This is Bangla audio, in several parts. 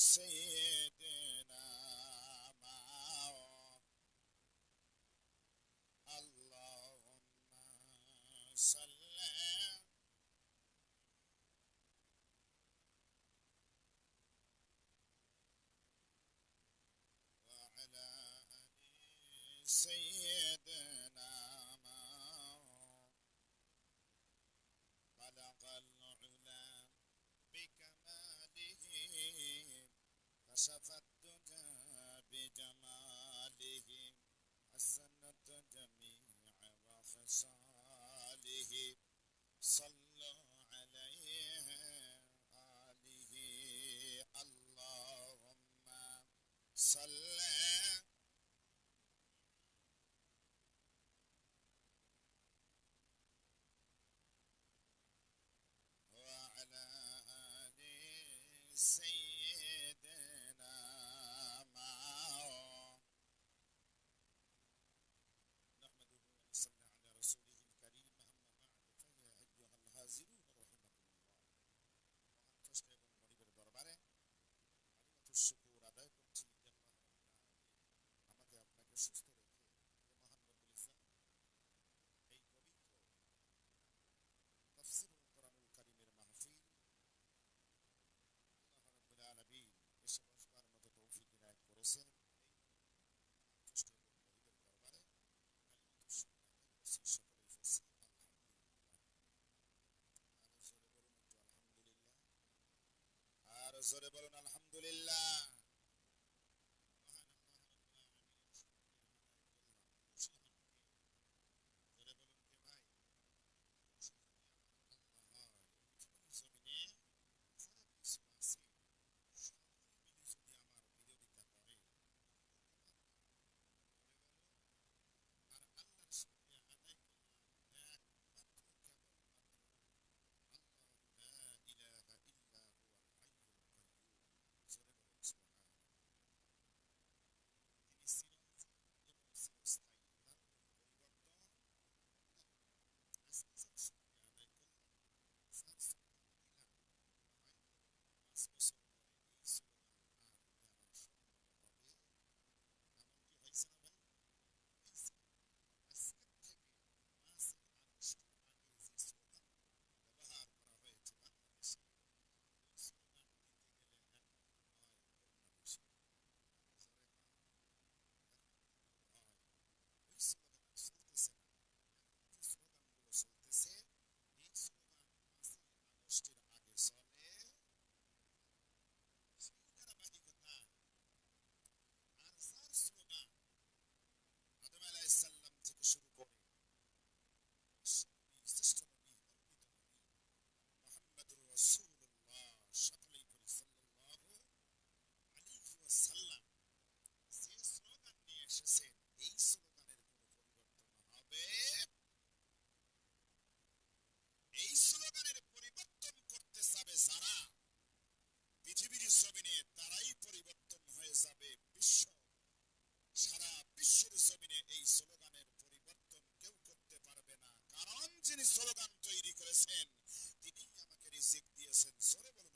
سيدنا معه. اللهم صل. وعلى سيدنا كشف بجماله حسنت جميع وخصاله صلوا عليه آله اللهم صل وعلى آله سيدنا জোরে আলহামদুলিল্লাহ। способ দিয়েছেন তিনি আমাকে রিজিক দিয়েছেন। সরে বলো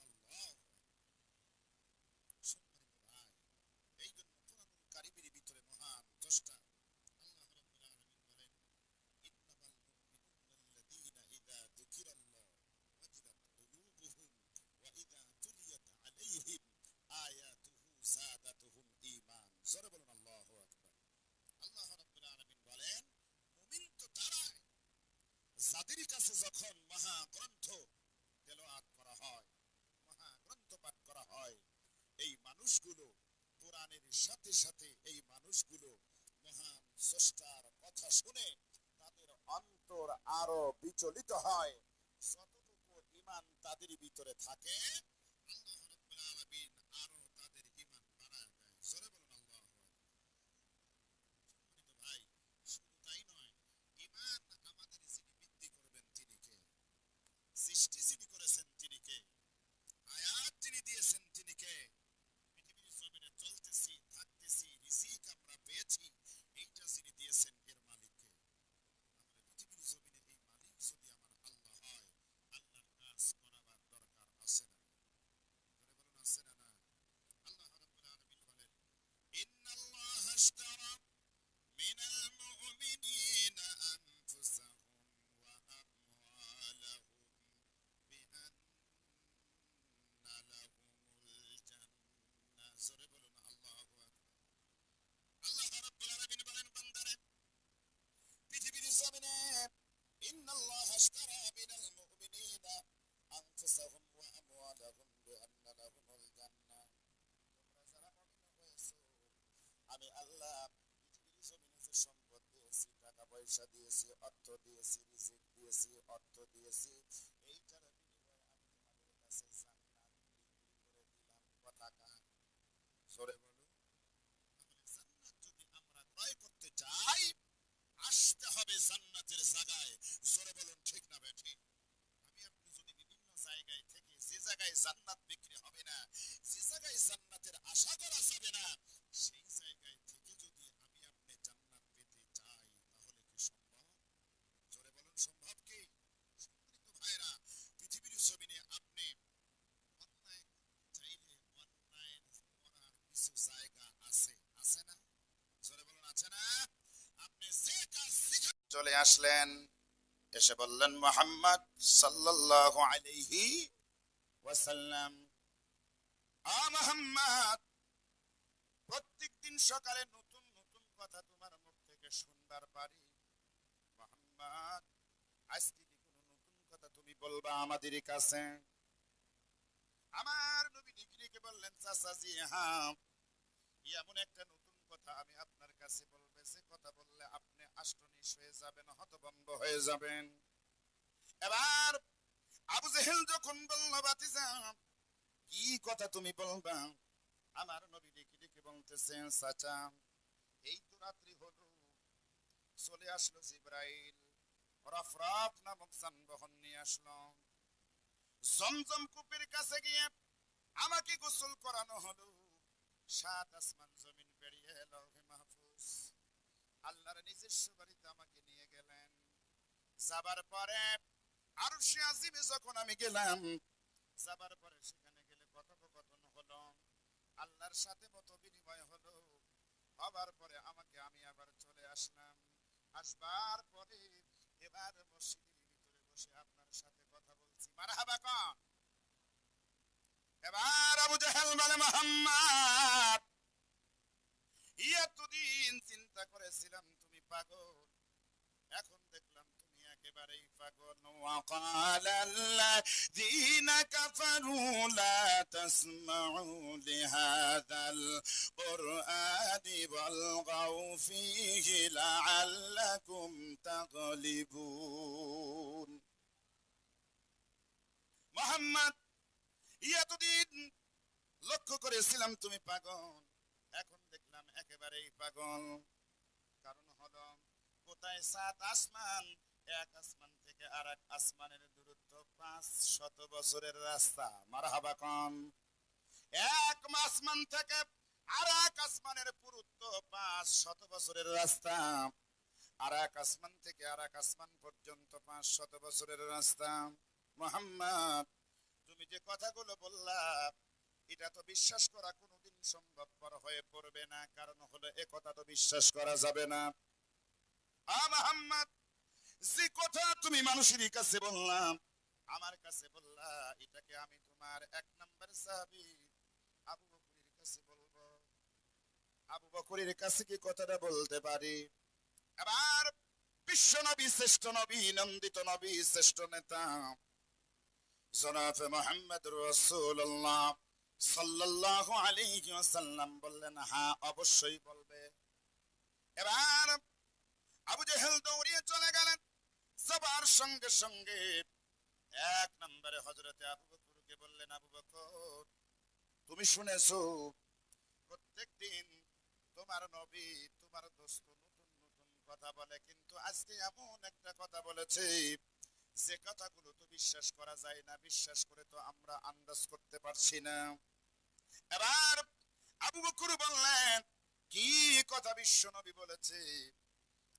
মানুষগুলো মহান স্রষ্টার কথা শুনে তাদের অন্তর আরও বিচলিত হয়। যতটুকু ইমান তাদের ভিতরে থাকে, আল্লাহ রব্বুল আলামিন পয়সা দিয়েছি অর্থ দিয়েছি রিজিক দিয়েছি অর্থ দিয়েছি এইটার বিনিময়ে আমি তোমাদের কাছে জান্নাত করে দিলাম জোরে বলুন জান্নাত যদি আমরা ক্রয় করতে চাই, আসতে হবে জান্নাতের জায়গায়। বলুন ঠিক না বেঠি আমি আপনি যদি বিভিন্ন জায়গায় থেকে যে জায়গায় জান্নাত বিক্রি হবে না যে জায়গায় জান্নাতের আশা করা যাবে না সেই জায়গায় থেকে যদি আমি আপনি জান্নাত পেতে চাই তাহলে কি সম্ভব জোরে বলুন সম্ভব কি সম্মানিত ভাইরা পৃথিবীর জমিনে আপনি অন্যায় করতে চাইলে অন্যায় করার কিছু জায়গা আছে আছে না জোরে বলুন আছে না আপনি যে কাজ শিখা- চলে আসলেন। এসে বললেন, মোহাম্মদ সাল্লাল্লাহু আলাইহি ওয়াসাল্লাম। আ মোহাম্মদ, প্রত্যেকদিন সকালে নতুন নতুন কথা তোমার মুখ থেকে শুনবার পারি। মোহাম্মদ আজকে কি কোনো নতুন কথা তুমি বলবা আমাদের কাছে। আমার নবী ডিগ্রিকে বললেন চাচাজি হ্যাঁ এমন একটা নতুন কথা আমি আপনার কাছে বলবে। কথা বললে আপনি আষ্টনিশ হয়ে যাবেন, হতভম্ব হয়ে যাবেন। এবার আবু জেহেল যখন বলল, বাতিজা, কি কথা তুমি বলবা? আমার নবী ডেকে ডেকে বলতেছেন চাচা, এই তো রাত্রি হলো, চলে আসলো জিব্রাইল। রফরাফ নামক যানবাহন নিয়ে আসলো। জমজম কূপের কাছে গিয়ে আমাকে গোসল করানো হলো। সাত আসমান জমিন পেরিয়ে মাহফুজ আল্লাহর নিজস্ব বাড়িতে আমাকে নিয়ে গেলেন। যাবার পরে আরও সে আজিমে যখন আমি গেলাম, যাবার পরে সেখানে গেলে কথোপকথন হলো, আল্লাহর সাথে মত বিনিময় হলো। হবার পরে আমাকে আমি আবার চলে আসলাম। আসবার পরে এবার মসজিদের ভিতরে বসে আপনার সাথে কথা বলছি। মারহাবা কন। এবার আবু জাহেল বলে, মোহাম্মদ এতদিন চিন্তা করেছিলাম তুমি পাগল এখন দেখলাম তুমি একেবারেই পাগল وقال الذين كفروا لا تسمعوا لهذا القرآن والغوا فيه لعلكم تغلبون মোহাম্মদ এতদিন লক্ষ্য করেছিলাম তুমি পাগল এখন দেখলাম একেবারেই পাগল। কারণ হলো, কোথায় সাত আসমান? এক আসমান থেকে আর এক আসমানের দূরত্ব পাঁচ শত বছরের রাস্তা। মারহাবা কন। এক আসমান থেকে আর এক আসমানের পুরুত্ব পাঁচ শত বছরের রাস্তা। আর এক আসমান থেকে আর এক আসমান পর্যন্ত পাঁচ শত বছরের রাস্তা। মোহাম্মদ, তুমি যে কথাগুলো বললা, এটা তো বিশ্বাস করা কোনোদিন সম্ভবপর হয়ে পড়বে না, কারণ হলো এ কথা তো বিশ্বাস করা যাবে না। যে কথা তুমি মানুষের কাছে বললাম আমার কাছে বললা, এটাকে আমি তোমার এক নম্বর সাহাবী আবু বকরের কাছে বলব। আবু বকরের কাছে কি কথাটা বলতে পারি? এবার বিশ্ব নবী, শ্রেষ্ঠ নবী, নন্দিত নবী, শ্রেষ্ঠ নেতা, জনাব মোহাম্মদ রসুল্লাহ সাল্লাল্লাহু আলাইহি ওয়াসাল্লাম বললেন হ্যাঁ অবশ্যই বলবে। এবার আবু জেহেল দৌড়িয়ে চলে গেলেন। সবার সঙ্গে সঙ্গে এক নম্বরে হজরতে আবু বকরকে বললেন, আবু বকর, তুমি শুনেছো, প্রত্যেকদিন তোমার নবী, তোমার দোস্ত নতুন নতুন কথা বলে, কিন্তু আজকে এমন একটা কথা বলেছে যে কথাগুলো তো বিশ্বাস করা যায় না, বিশ্বাস করে তো আমরা আন্দাজ করতে পারছি না। এবার আবু বকর বললেন, কি কথা বিশ্ব নবী বলেছে?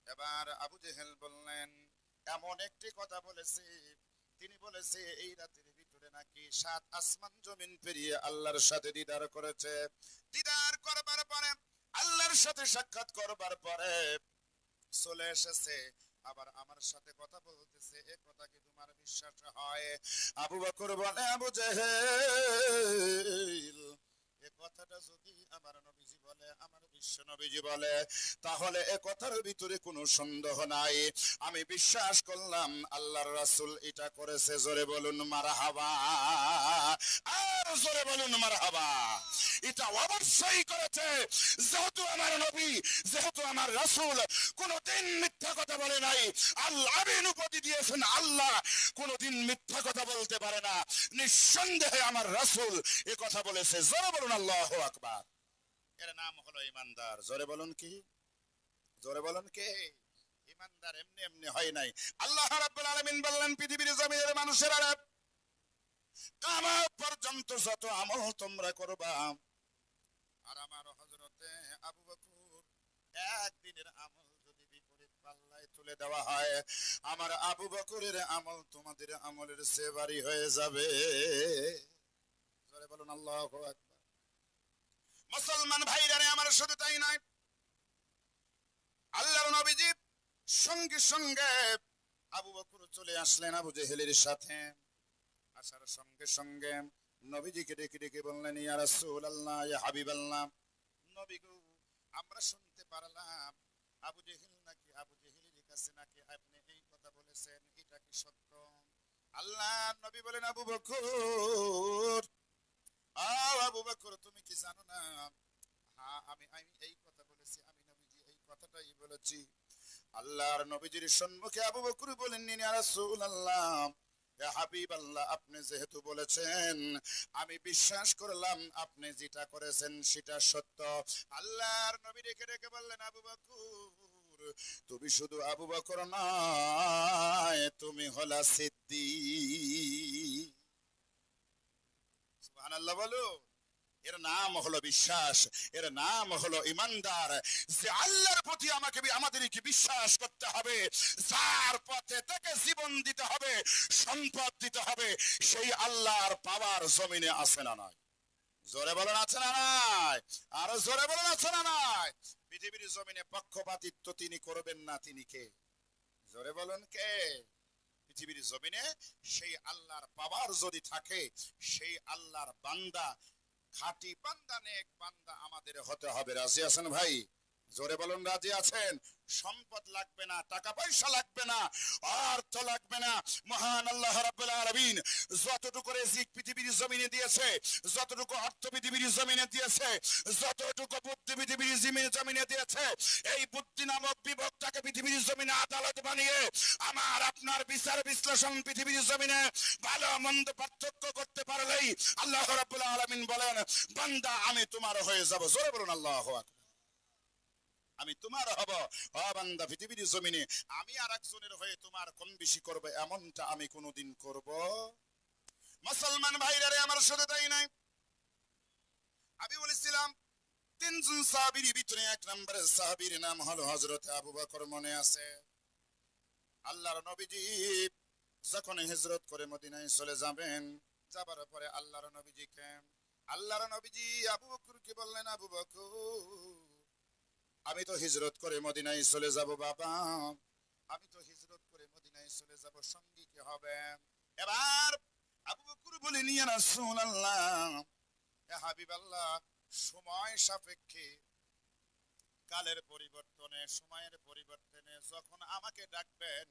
এবার আবু জেহেল বললেন, এমন একটি কথা বলেছে। তিনি বলেছে, এই রাতের ভিতরে নাকি সাত আসমান জমিন পেরিয়ে আল্লাহর সাথে দিদার করেছে। দিদার করবার পরে, আল্লাহর সাথে সাক্ষাৎ করবার পরে চলে এসেছে আবার আমার সাথে কথা বলতেছে, এ কথা কি তোমার বিশ্বাস হয়? আবু বকর বলে, আবু জাহেল, এ কথাটা যদি আমার নবীজি বলে, আমার বিশ্ব নবীজি বলে, তাহলে এ কথার ভিতরে কোনো সন্দেহ নাই। আমি বিশ্বাস করলাম, আল্লাহর রাসূল এটা করেছে, জোরে বলুন জোরে বলুন এটা অবশ্যই করেছে। যেহেতু আমার নবী, যেহেতু আমার রাসূল, কোনদিন মিথ্যা কথা বলে নাই। আল্লাহ অনুমতি দিয়েছেন, আল্লাহ কোনদিন মিথ্যা কথা বলতে পারে না। নিঃসন্দেহে আমার রাসূল এ কথা বলেছে। জোরে বলুন আল্লাহু আকবার। এর নাম হলো ইমানদার। জোরে বলুন কি? জোরে বলুন কে? ইমানদার এমনি এমনি হয় নাই। আল্লাহ রাব্বুল আলামিন বললেন, পৃথিবীর জমিনের মানুষেরা কামত পর্যন্ত যত আমল তোমরা করবা। আর আমার হযরতে আবু বকর একদিনের আমল যদি বিপরীত পাল্লায় তুলে দেওয়া হয়, আমার আবু বকরের আমল তোমাদের আমলের ভারী হয়ে যাবে। বলুন, আল্লাহু আকবার। মুসলমান ভাইরা রে আমার শুধু তাই নয়। আল্লাহর নবীজি সঙ্গে সঙ্গে আবু বকর চলে আসলেন আবু জেহেলের সাথে। আসার সঙ্গে সঙ্গে নবীজিকে ডেকে ডেকে বললেন, ইয়া রাসূলুল্লাহ, ইয়া হাবিবাল্লাহ, নবী গো, আমরা শুনতে পারলাম আবু জেহেল নাকি আবু জেহেলের কাছে নাকি আপনি এই কথা বলেছেন, এটা কি সত্য? আল্লাহ নবী বলেন, আবু বকর তুমি কি জানো না? হ্যাঁ আমি আমি এই কথা বলেছি, আমি নবীজি এই কথাটাই বলেছি। আল্লাহর নবীজির সম্মুখে আবু বকর বলেন ইয়া হাবিবাল্লাহ, আপনি যেহেতু বলেছেন, আমি বিশ্বাস করলাম, আপনি যেটা করেছেন সেটা সত্য। আল্লাহর নবী রেখে রেখে বললেন আবু বকর তুমি শুধু আবু বকর নয়, তুমি হলা সিদ্দিক। সুবহানাল্লাহ এর নাম হলো বিশ্বাস, এর নাম হলো ইমানদার। যে আল্লাহর প্রতি আমাকে আমাদেরকে বিশ্বাস করতে হবে, যার পথে থেকে জীবন দিতে হবে, সম্পদ দিতে হবে, সেই আল্লাহর পাওয়ার জমিনে আছে না নয় জোরে বলেন আছে না নাই? আরও জোরে বলেন আছে না নাই? পৃথিবীর জমিনে পক্ষপাতিত্ব তিনি করবেন না তিনি কে? জোরে বলেন কে? পৃথিবীর জমিনে, সেই আল্লাহর পাওয়ার যদি থাকে, সেই আল্লাহর বান্দা, খাটি বান্দা, নেক বান্দা আমাদের হতে হবে। রাজি আছেন ভাই? জোরে বলুন, রাজি আছেন? সম্পদ লাগবে না, টাকা পয়সা লাগবে না, অর্থ লাগবে না। মহান আল্লাহ রাব্বুল যতটুকু রিজিক পৃথিবীর জমিনে দিয়েছে, যতটুকু অর্থ পৃথিবীর জমিনে দিয়েছে, যতটুকু বুদ্ধি পৃথিবীর জমিনে জমিনে দিয়েছে, এই বুদ্ধি নামক বিভক্তকে পৃথিবীর জমিনে আদালত বানিয়ে আমার, আপনার বিচার বিশ্লেষণ পৃথিবীর জমিনে ভালো মন্দ পার্থক্য করতে পারলেই আল্লাহ রাব্বুল আলামিন বলেন, বান্দা, আমি তোমার হয়ে যাব। জোরে বলুন, আল্লাহু আকবার। আমি তোমার হব। বান্দা, পৃথিবীর জমিনে আমি আর একজনের হয়ে তোমার কম বেশি করবে, এমনটা আমি কোনোদিন করব। মুসলমান ভাইরা রে, আমার সাথে তাই নাই? আমি বলেছিলাম, তিনজন সাহাবীর ভিতরে এক নম্বরের সাহাবীর নাম হলো হযরত আবু বকর মনে আছে। আল্লাহর নবীজি যখন হিজরত করে মদিনায় চলে যাবেন, যাবার পরে আল্লাহর নবীজিকে, আল্লাহর নবীজি আবু বকরকে বললেন, আবু বকর আমি তো হিজরত করে মদিনায় চলে যাব, বাবা। আমি তো হিজরত করে মদিনায় চলে যাব, সঙ্গী কি হবে? এবার আবু বকর বলেন ইয়া রাসূলুল্লাহ। ইয়া হাবিবাল্লাহ, সময় সাপেক্ষে, কালের পরিবর্তনে, সময়ের পরিবর্তনে যখন আমাকে ডাকবেন,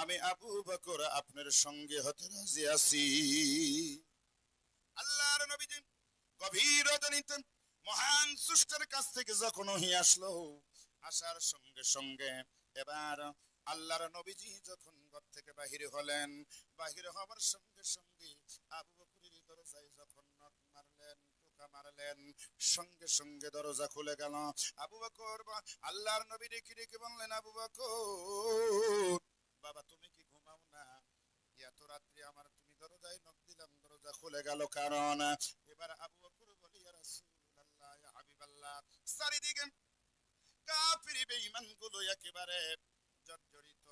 আমি আবু বকর আপনার সঙ্গে হতে রাজি আছি। আল্লাহর নবীজি গভীর রজনীতে মহান সৃষ্টির কাছ থেকে যখন ওহি আসলো, আসার সঙ্গে সঙ্গে এবার আল্লাহর নবীজি যখন ঘর থেকে বাহির হলেন, বাহির হওয়ার সঙ্গে সঙ্গে আবু দরজায় যখন নখ মারলেন, টোকা মারলেন, সঙ্গে সঙ্গে দরজা খুলে গেল। আবু বকর আল্লাহর নবী ডেকে ডেকে বললেন, আবু বকর, বাবা তুমি কি ঘুমাও না? এত রাত্রি আমার তুমি দরজায় নখ দিলাম, দরজা খুলে গেল কারণ এবার আবু বকর বলি ইয়া রাসূলুল্লাহ ইয়া হাবিবাল্লাহ চারিদিকে একেবারে জর্জরিত।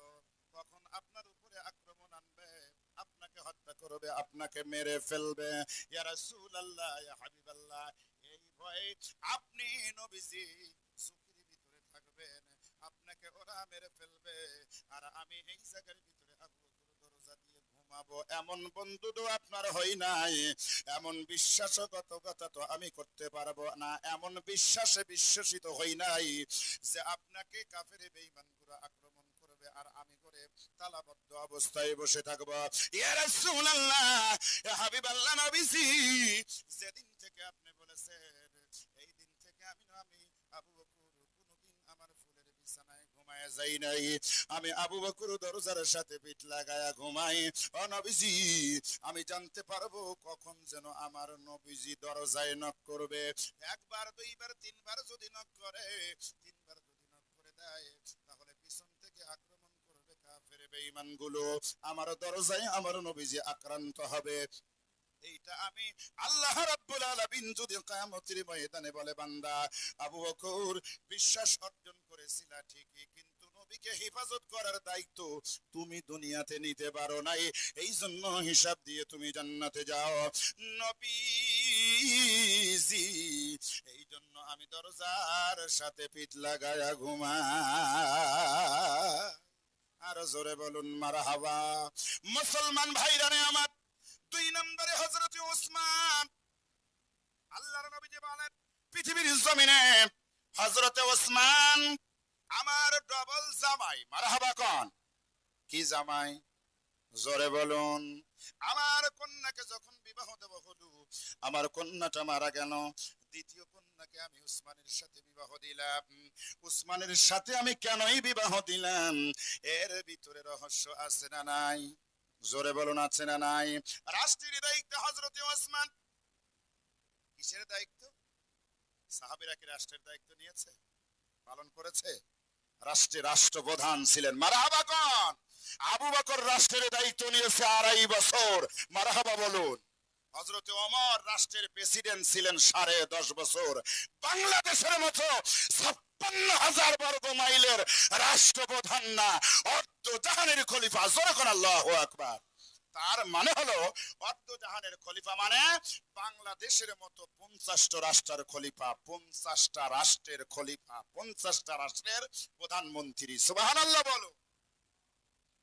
আপনার উপরে আক্রমণ আনবে, আপনাকে হত্যা করবে, আপনাকে মেরে ফেলবে। ইয়া রাসূলুল্লাহ, ইয়া হাবিবাল্লাহ, এই ভয়ে আপনি নবীজি ঝুঁকির ভিতরে থাকবেন, আপনাকে ওরা মেরে ফেলবে। আর আমি এই জায়গার ভিতরে আবু বকর দরজা দিয়ে ঘুমাবো। এমন বন্ধু তো আপনার হই নাই। এমন বিশ্বাসগত তো আমি করতে পারব না। এমন বিশ্বাসে বিশ্বাসিত হই নাই যে আপনাকে কাফের বেইমানগুলো আক্রমণ আর আমি করে তালাবদ্ধ অবস্থায় বসে থাকব। ইয়া রাসূলুল্লাহ হাবিব আল্লাহ নবীজি, যেদিন থেকে আপনি বলেছেন এই দিন থেকে আমি আমি আবু বকর কোনোদিন আমার ফুলের বিছানায় যাই নাই। আমি আবু বকর দরজার সাথে পিঠ লাগায়া ঘুমাই। ও নবীজি, আমি জানতে পারব কখন যেন আমার নবীজি দরজায় নক করবে। একবার, দুইবার, তিনবার যদি নক করে, তিনবার যদি নক করে দেয়, তাহলে পিছন থেকে আক্রমণ করবে কাফের বেঈমানগুলো আমার দরজায় আমার নবীজি আক্রান্ত হবে। এইটা আমি আল্লাহ রাব্বুল আলামিন যদি কিয়ামতের ময়দানে বলে, বান্দা, আবু বকর, বিশ্বাস অর্জন করেছিলা ঠিকই নবীকে হেফাজত করার দায়িত্ব তুমি দুনিয়াতে নিতে পারো নাই। এই জন্য হিসাব দিয়ে তুমি জান্নাতে যাও। নবীজি, এই জন্য আমি দরজার সাথে পিঠ লাগায়া ঘুমা আরও জোরে বলুন মারা মারহাবা। মুসলমান ভাইরানে আমার দুই নম্বরে হযরত ওসমান। আল্লাহর নবী যে বলেন, পৃথিবীর জমিনে হযরত ওসমান আমার ডবল জামাই। মারহাবা কোন। কি জামাই? জোরে বলুন। আমার কন্যাকে যখন বিবাহ দেব হলো আমার কন্যাটা মারা গেল। দ্বিতীয় কন্যাকে আমি উসমানের সাথে বিবাহ দিলাম। উসমানের সাথে আমি কেনই বিবাহ দিলাম? এর ভিতরে রহস্য আছে না নাই? জোরে বলুন, আছে না নাই? রাষ্ট্রের দায়িত্ব হজরত ওসমান। কিসের দায়িত্ব? সাহাবিরা কি রাষ্ট্রের দায়িত্ব নিয়েছে? পালন করেছে? রাষ্ট্রের রাষ্ট্রপ্রধান ছিলেন। মারাহাবা কন? আবু বকর রাষ্ট্রের দায়িত্ব নিয়েছে আড়াই বছর। মারাহাবা বলুন। হজরত অমর রাষ্ট্রের প্রেসিডেন্ট ছিলেন সাড়ে দশ বছর। বাংলাদেশের মতো ছাপ্পান্ন হাজার বর্গ মাইলের রাষ্ট্রপ্রধান না, অর্ধ জাহানের খলিফা। জোরকন আল্লাহ আকবার। তার মানে হলো অর্ধ জাহানের খলিফা মানে বাংলাদেশের মতো পঞ্চাশটা রাষ্ট্রের খলিফা, পঞ্চাশটা রাষ্ট্রের খলিফা, পঞ্চাশটা রাষ্ট্রের প্রধানমন্ত্রী। সুবাহ বলো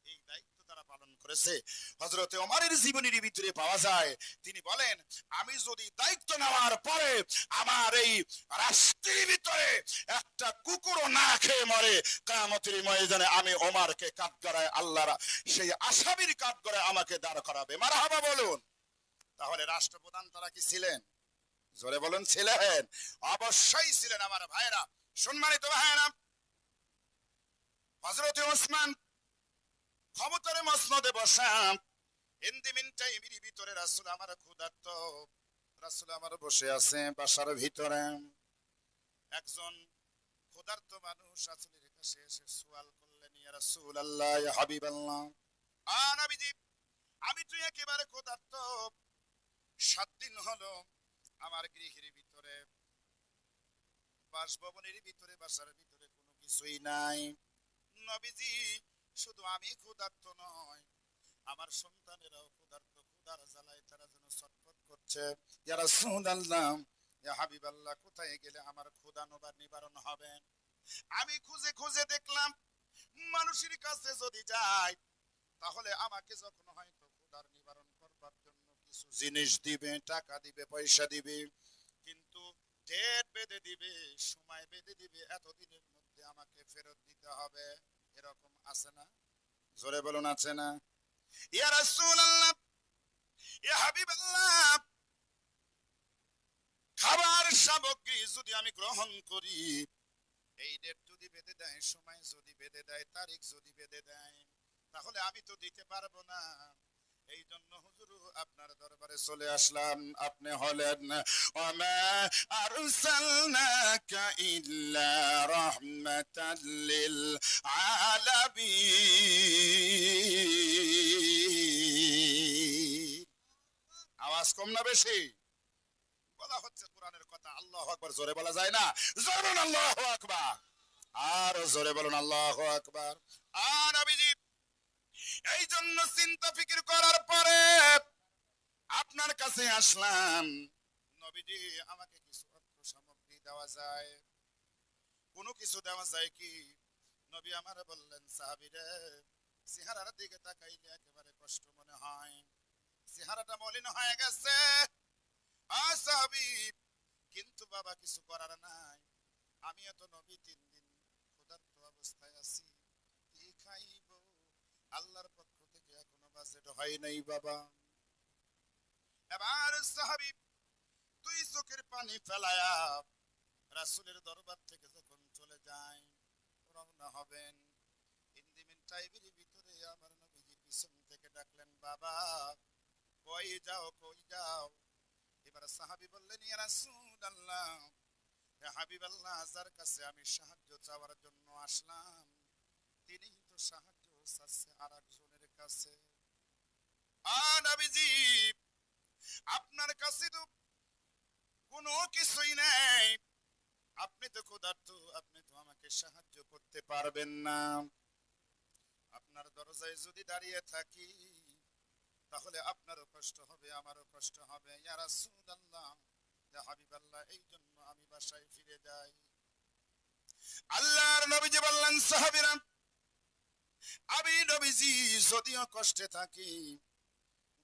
এই দায়িত্ব তারা পালন করেছে। হজরতে ওমরের জীবনের ভিতরে পাওয়া যায়, তিনি বলেন, আমি যদি দায়িত্ব নেওয়ার পরে আমার এই রাষ্ট্রের ভিতরে একটা কুকুরও না খেয়ে মরে কামতের ময়দানে আমি ওমারকে কাঠগড়ায় আল্লাহর সেই আসামির কাঠগড়ায় আমাকে দাঁড় করাবে। মারহাবা বলুন। তাহলে রাষ্ট্রপ্রধান তারা কি ছিলেন? জোরে বলুন, ছিলেন। অবশ্যই ছিলেন আমার ভাইরা সম্মানিত ভাইরা হজরত ওসমান ক্ষমতার মসনদে বসা হিন্দি মিনটাইমের ভিতরে, রাসুল আমার ক্ষুধার্ত। রাসুল আমার বসে আছে বাসার ভিতরে। একজন ক্ষুধার্ত মানুষ রাসুলের কাছে এসে সুয়াল করলেন, ইয়া রাসূল আল্লাহ ইয়া হাবিব আল্লাহ আ নবীজি, আমি তুই একেবারে ক্ষুধার্ত। সাত দিন হলো আমার গৃহের ভিতরে, বাসভবনের ভিতরে, বাসার ভিতরে কোনো কিছুই নাই। নবীজি শুধু আমি ক্ষুধার্ত নয় আমার সন্তানেরাও ক্ষুধার্ত, ক্ষুধার জ্বালায় তারা যেন ছটফট করছে। যারা সুদাল্লাহ হাবিব আল্লাহ কোথায় গেলে আমার ক্ষুধানোবার নিবারণ হবে? আমি খুঁজে খুঁজে দেখলাম, মানুষের কাছে যদি যাই, তাহলে আমাকে যখন হয়তো ক্ষুধার নিবারণ করবার জন্য কিছু জিনিস দিবে, টাকা দিবে, পয়সা দিবে, কিন্তু ডেট বেঁধে দিবে, সময় বেঁধে দিবে, এতদিনের মধ্যে আমাকে ফেরত দিতে হবে। এরকম আছে না? জোরে বলুন, আছে না? ইয়া রাসূলুল্লাহ, ইয়া হাবিবাল্লাহ, খাবার সামগ্রী যদি আমি গ্রহণ করি, এই ডেট যদি বেঁধে দেয়, সময় যদি বেঁধে দেয়, তারিখ যদি বেঁধে দেয়, তাহলে আমি তো দিতে পারব না। এই জন্য হুজুর, আপনার দরবারে চলে আসলাম। আপনি হলেন আওয়াজ কম না বেশি? বলা হচ্ছে কোরআনের কথা, আল্লাহ আকবার, জোরে বলা যায় না? জোরে আল্লাহ আকবার। আর জোরে বলুন, আল্লাহ আকবার। আর এই জন্য চিন্তা ফিকির করার পরে আপনার কাছে আসলাম। নবীজি, আমাকে কিছু অর্থ সামগ্রী দেওয়া যায়। কোনো কিছু দেওয়া যায় কি? নবী আমার বললেন সাহাবিরে চেহারার দিকে তাকাইলে একেবারে কষ্ট মনে হয়। চেহারাটা মলিন হয়ে গেছে। আসাবি কিন্তু বাবা কিছু করার নাই। আমিও তো নবী, তিন দিন ক্ষুধার্ত অবস্থায় আছি। কি খাইব? আল্লাহর বাজেট হয় নাই বাবা। এবার সাহাবি দুই চোখের পানি ফেলায়া রাসূলের দরবার থেকে যখন চলে যায়, রওনা হবেন। ইন্দিমিন টাইবের ভিতরে আমার নবীজি পিছন থেকে ডাকলেন, বাবা, কই যাও কই যাও? এবার সাহাবি বললেন, ইয়া রাসূলুল্লাহ হে হাবিবাল্লাহ, যার কাছে আমি সাহায্য চাওয়ার জন্য আসলাম তিনি তো সাহায্য চাচ্ছে আর একজনের কাছে। আপনার কাছে তো কোনো কিছুই নেই। আপনি তো ক্ষুধার্ত, আপনি তো আমাকে সাহায্য করতে পারবেন না। আপনার দরজায় যদি দাঁড়িয়ে থাকি, তাহলে আপনারও কষ্ট হবে, আমারও কষ্ট হবে। ইয়া রাসূলুল্লাহ, ইয়া হাবিবাল্লাহ, এই জন্য আমি বাসায় ফিরে যাই। আল্লাহর নবীজি বললেন, সাহাবীরা, আমি নবীজি, যদিও কষ্টে থাকি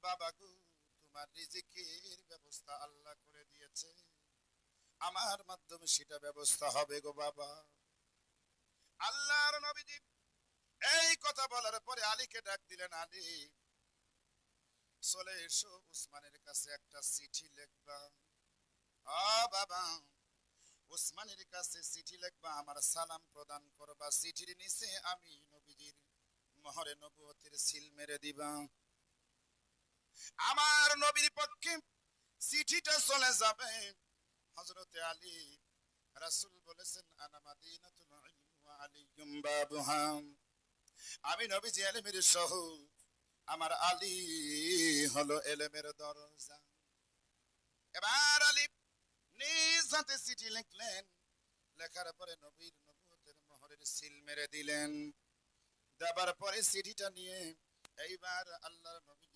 বাবা তোমার রিজিকের ব্যবস্থা আল্লাহ করে দিয়েছে আমার মাধ্যমে সেটা ব্যবস্থা হবে গো বাবা। আল্লাহর এই কথা বলার পরে আলীকে ডাক দিলেন, আলী, চলে এসো, উসমানের কাছে একটা চিঠি লিখবা। আ বাবা, উসমানের কাছে চিঠি লিখবা, আমার সালাম প্রদান করবা। চিঠির নিচে আমি নবীজির মহরে নবুয়তের সিল মেরে দিবা। আমার নবীর পক্ষে চিঠিটা চলে যাবে। হযরতে আলী রাসূল বলেছেন, আনা মাদিনাতুল ইলম আলিয়ুম বাবুহা। আমি নবীজি এলেমের শহর আমার আলী হলো এলেমের দরজা। এবার আলী নিজ হাতে চিঠি লিখলেন, লেখার পরে নবীর নবুয়তের মোহরের সিল মেরে দিলেন। দেবার পরে চিঠিটা নিয়ে এইবার আল্লাহর বললেন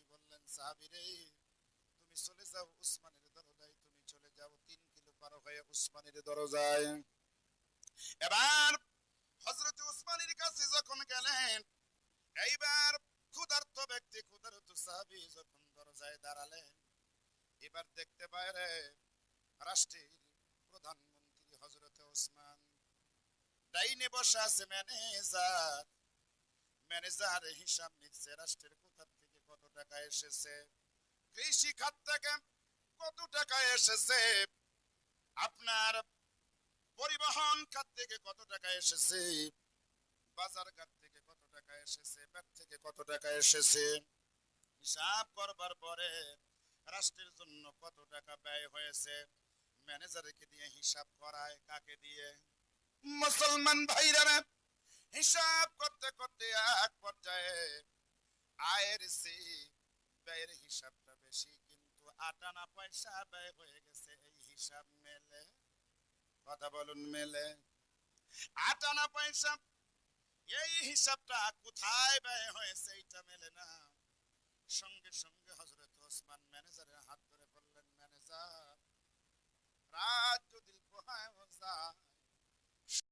তুমি চলে যাও উসমানের দরজায়, তুমি চলে যাও তিন কিলো পার হয়ে উসমানের দরজায়। এবার হযরত উসমানের কাছে যখন গেলেন, এইবার ক্ষুধার্ত ব্যক্তি, ক্ষুধার্ত সাহাবী যখন দরজায় দাঁড়ালেন, এবার দেখতে পায় রে, রাষ্ট্রের প্রধানমন্ত্রী হজরত ওসমান ডাইনে বসে আছে ম্যানেজার। ম্যানেজার হিসাব নিচ্ছে রাষ্ট্রের টাকা এসেছে। কৃষি খাত থেকে কত টাকা এসেছে? আপনার পরিবহন খাত থেকে কত টাকা এসেছে? বাজার থেকে কত টাকা এসেছে? ব্যাট থেকে কত টাকা এসেছে? হিসাব করবার পরে রাষ্ট্রের জন্য কত টাকা ব্যয় হয়েছে? ম্যানেজারকে দিয়ে হিসাব করায় কাকে দিয়ে? মুসলমান ভাইরা, হিসাব করতে করতে এক পর্যায়ে আয়ের ব্যয়ের হিসাবটা বেশি, কিন্তু আটানা পয়সা ব্যয় হয়ে গেছে, এই হিসাব মেলে, কথা বলুন মেলে। আটানা পয়সা, এই হিসাবটা কোথায় ব্যয় হয়েছে এইটা মেলে না। সঙ্গে সঙ্গে হজরত ওসমান ম্যানেজারের হাত ধরে বললেন, ম্যানেজার, রাত যদি পোহায় যায়